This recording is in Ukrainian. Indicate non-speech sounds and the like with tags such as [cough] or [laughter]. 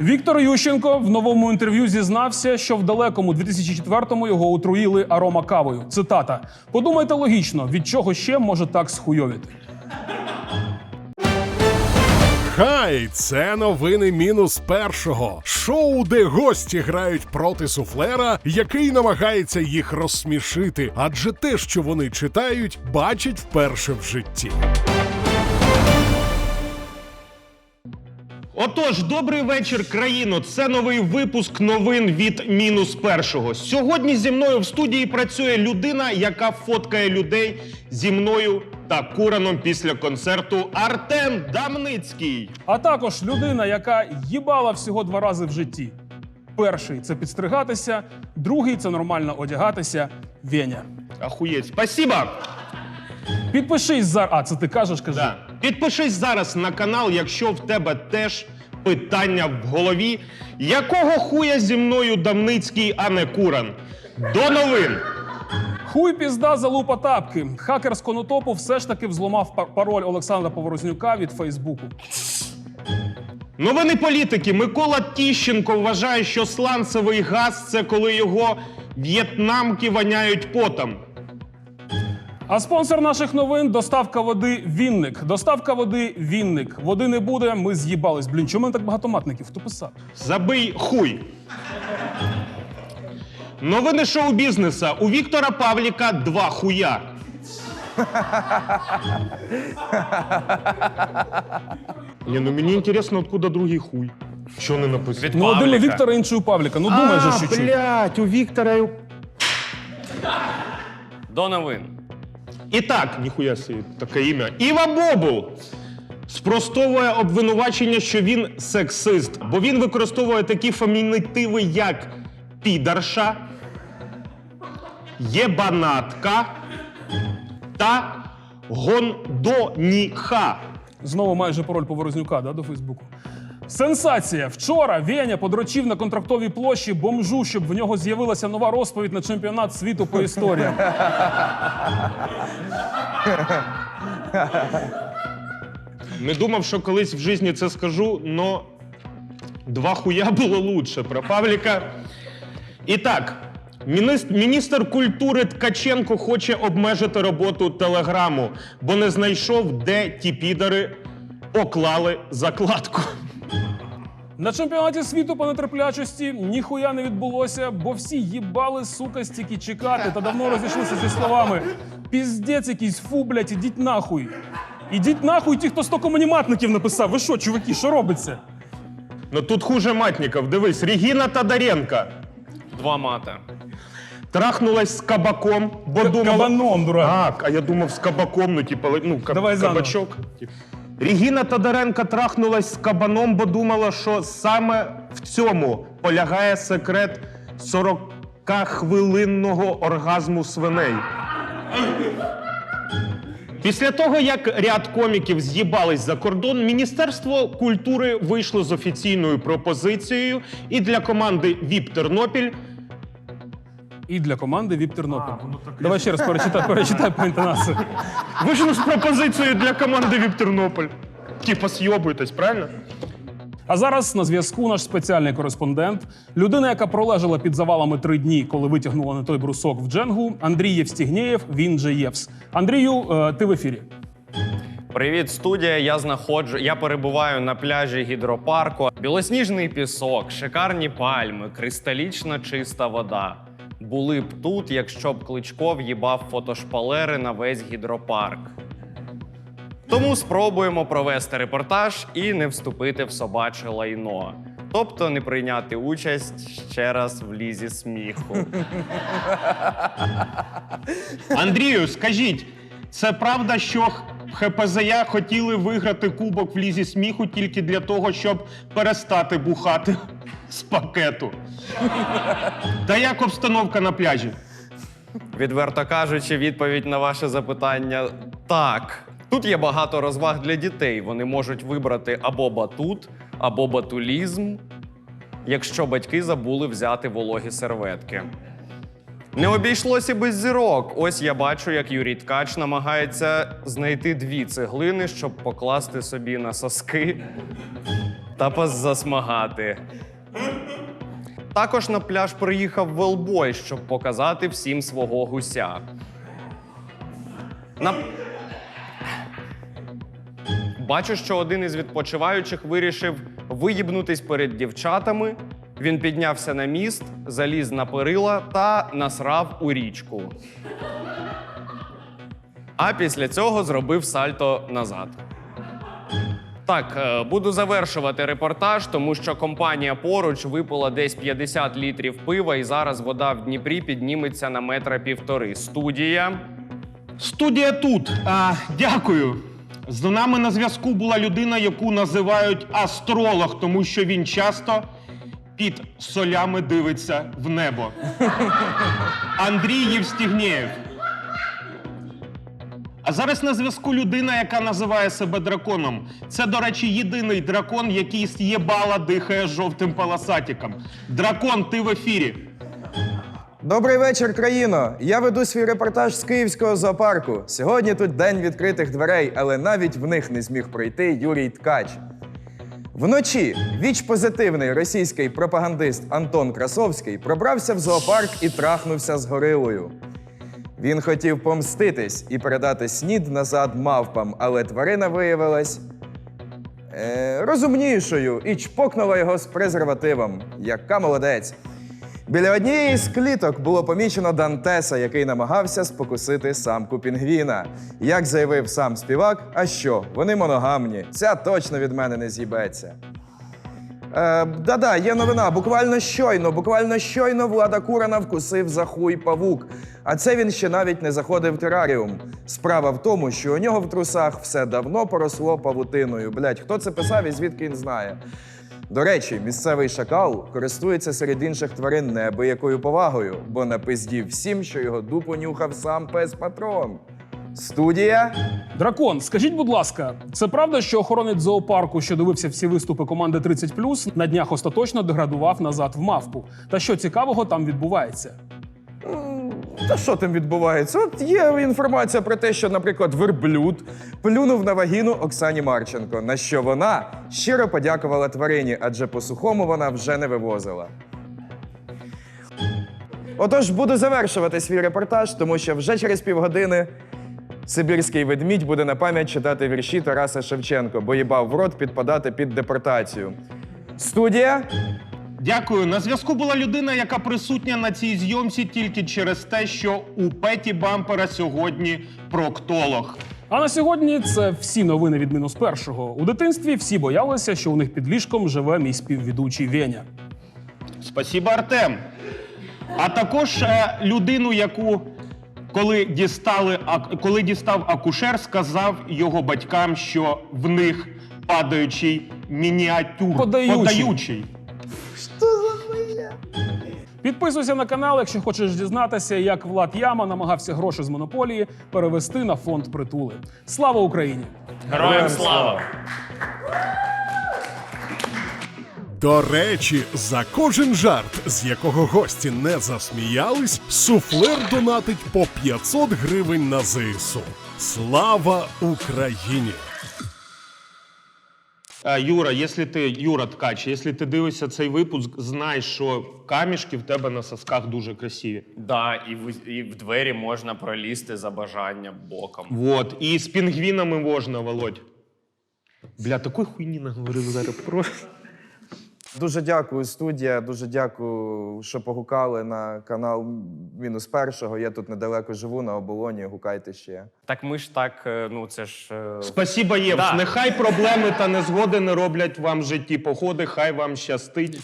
Віктор Ющенко в новому інтерв'ю зізнався, що в далекому 2004-му його отруїли арома кавою. Цитата: Подумайте логічно, від чого ще може так схуйовіти. Хай, це новини мінус першого. Шоу, де гості грають проти суфлера, який намагається їх розсмішити, адже те, що вони читають, бачать вперше в житті. Отож, добрий вечір, країно. Це новий випуск новин від мінус першого. Сьогодні зі мною в студії працює людина, яка фоткає людей зі мною та Кураном після концерту Артем Дамницький. А також людина, яка їбала всього два рази в житті. Перший це підстригатися, другий це нормально одягатися. Веня. Ахуєть, спасибо. Підпишись зараз. А, це ти кажеш, кажи. Да. Підпишись зараз на канал, якщо в тебе теж питання в голові. Якого хуя зі мною Дамницький, а не Куран? До новин! Хуй пізда залупа тапки. Хакер з конотопу все ж таки взломав пар- пароль Олександра Поворознюка від Фейсбуку. Новини політики. Микола Тіщенко вважає, що сланцевий газ це коли його в'єтнамки воняють потом. А спонсор наших новин доставка води Вінник. Доставка води Вінник. Води не буде. Ми з'їбались. Блін, чому мене так багато матників? Хто писав? Забий хуй. Новини шоу-бізнеса. У Віктора Павліка два хуя. Не, ну мені інтересно, откуда другий хуй. Що не написано? Ну, один у Віктора, інший у Павліка. Ну думай же чуть-чуть. блядь, у Віктора. і- До новин. І так, ніхуя собі таке ім'я. Іва Бобул спростовує обвинувачення, що він сексист, бо він використовує такі фемінітиви, як підарша, єбанатка та гондоніха. Знову майже пароль Поворознюка да, до Фейсбуку. Сенсація! Вчора Веня подрочив на контрактовій площі бомжу, щоб в нього з'явилася нова розповідь на чемпіонат світу по історіям. Не думав, що колись в житті це скажу, но два хуя було лучше про Павліка. І так, міністр, культури Ткаченко хоче обмежити роботу телеграму, бо не знайшов, де ті підари поклали закладку. На чемпіонаті світу по нетерплячості ніхуя не відбулося, бо всі їбали, сука, стільки чекати та давно розійшлися зі словами Піздець якийсь, фу, блядь, ідіть нахуй. Ідіть нахуй ті, хто 100 комуніматників написав. Ви що, чуваки, що робиться? Ну тут хуже матників. Дивись, Регіна Тодоренко Два мати. трахнулась з кабаком, бо думала... Кабаном, дурак. Так, а я думав з кабаком, ну типа, ну, каб... Давай заново. кабачок. Регіна Тодоренко трахнулась з кабаном, бо думала, що саме в цьому полягає секрет 40-хвилинного оргазму свиней. Після того, як ряд коміків з'їбались за кордон, Міністерство культури вийшло з офіційною пропозицією і для команди ВІП Тернопіль І для команди Віп Тернопіль. Давай ще раз перечитай, перечитай по інтонації. Вийшло з пропозицією для команди ВІП Тернопіль. Типа сйобуєтесь, правильно? А зараз на зв'язку наш спеціальний кореспондент, людина, яка пролежала під завалами три дні, коли витягнула не той брусок в Дженгу, Андрій Євстігнєєв, він же Євс. Андрію, е, ти в ефірі. Привіт, студія. Я знаходжу. Я перебуваю на пляжі гідропарку. Білосніжний пісок, шикарні пальми, кристалічно чиста вода. Були б тут, якщо б Кличко в'їбав фотошпалери на весь гідропарк. Тому спробуємо провести репортаж і не вступити в собаче лайно. Тобто не прийняти участь ще раз в лізі сміху. Андрію, скажіть, це правда, що ХПЗЯ хотіли виграти кубок в лізі сміху тільки для того, щоб перестати бухати з пакету? Та як обстановка на пляжі? Відверто кажучи, відповідь на ваше запитання так. Тут є багато розваг для дітей. Вони можуть вибрати або батут, або батулізм, якщо батьки забули взяти вологі серветки. Не обійшлося без зірок. Ось я бачу, як Юрій Ткач намагається знайти дві цеглини, щоб покласти собі на соски. та позасмагати. Також на пляж приїхав велбой, щоб показати всім свого гуся. На... Бачу, що один із відпочиваючих вирішив виїбнутись перед дівчатами. Він піднявся на міст, заліз на перила та насрав у річку. А після цього зробив сальто назад. Так, е, буду завершувати репортаж, тому що компанія поруч випила десь 50 літрів пива, і зараз вода в Дніпрі підніметься на метра півтори. Студія. Студія тут. А, дякую. З нами на зв'язку була людина, яку називають астролог, тому що він часто під солями дивиться в небо. [laughs] Андрій Євстігнєєв. А зараз на зв'язку людина, яка називає себе драконом. Це, до речі, єдиний дракон, який з єбала дихає жовтим полосатиком. Дракон, ти в ефірі. Добрий вечір, країно! Я веду свій репортаж з київського зоопарку. Сьогодні тут день відкритих дверей, але навіть в них не зміг пройти Юрій Ткач. Вночі віч-позитивний російський пропагандист Антон Красовський пробрався в зоопарк і трахнувся з горилою. Він хотів помститись і передати снід назад мавпам, але тварина виявилась е, розумнішою і чпокнула його з презервативом. Яка молодець! Біля однієї з кліток було помічено Дантеса, який намагався спокусити самку пінгвіна. Як заявив сам співак, а що, вони моногамні. Ця точно від мене не з'їбеться. Е, да-да, є новина. Буквально щойно, буквально щойно влада Курана вкусив за хуй павук. А це він ще навіть не заходив в тераріум. Справа в тому, що у нього в трусах все давно поросло павутиною. Блять, хто це писав і звідки він знає. До речі, місцевий шакал користується серед інших тварин неабиякою повагою, бо напиздів всім, що його дупу нюхав сам пес патрон. Студія. Дракон, скажіть, будь ласка, це правда, що охоронець зоопарку, що дивився всі виступи команди 30+, на днях остаточно деградував назад в мавпу? Та що цікавого там відбувається? Та що там відбувається? От є інформація про те, що, наприклад, верблюд плюнув на вагіну Оксані Марченко, на що вона щиро подякувала тварині, адже по сухому вона вже не вивозила. Отож, буду завершувати свій репортаж, тому що вже через півгодини сибірський ведмідь буде на пам'ять читати вірші Тараса Шевченко, бо їбав в рот підпадати під депортацію. Студія. Дякую. На зв'язку була людина, яка присутня на цій зйомці тільки через те, що у Петі Бампера сьогодні проктолог. А на сьогодні це всі новини від мінус першого. У дитинстві всі боялися, що у них під ліжком живе мій співвідучий Веня. Спасибо, Артем. А також е, людину, яку коли дістали, коли дістав акушер, сказав його батькам, що в них падаючий мініатюр Подаючий. подаючий. Підписуйся на канал, якщо хочеш дізнатися, як Влад Яма намагався гроші з монополії перевести на фонд притули. Слава Україні! Героям слава! До речі, за кожен жарт, з якого гості не засміялись, суфлер донатить по 500 гривень на ЗСУ. Слава Україні! Юра, якщо ти Юра Ткач, якщо ти дивишся цей випуск, знай, що камішки в тебе на сосках дуже красиві. Да, і в, і в двері можна пролізти за бажанням боком. Вот. І з пінгвінами можна, Володь. Бля, такої хуйні наговорили зараз просто. Дуже дякую, студія. Дуже дякую, що погукали на канал мінус першого. Я тут недалеко живу на оболоні. Гукайте ще. Так ми ж так, е, ну це ж. е, Спасибо, Євс. Да. Нехай проблеми та незгоди не роблять вам в житті походи, хай вам щастить.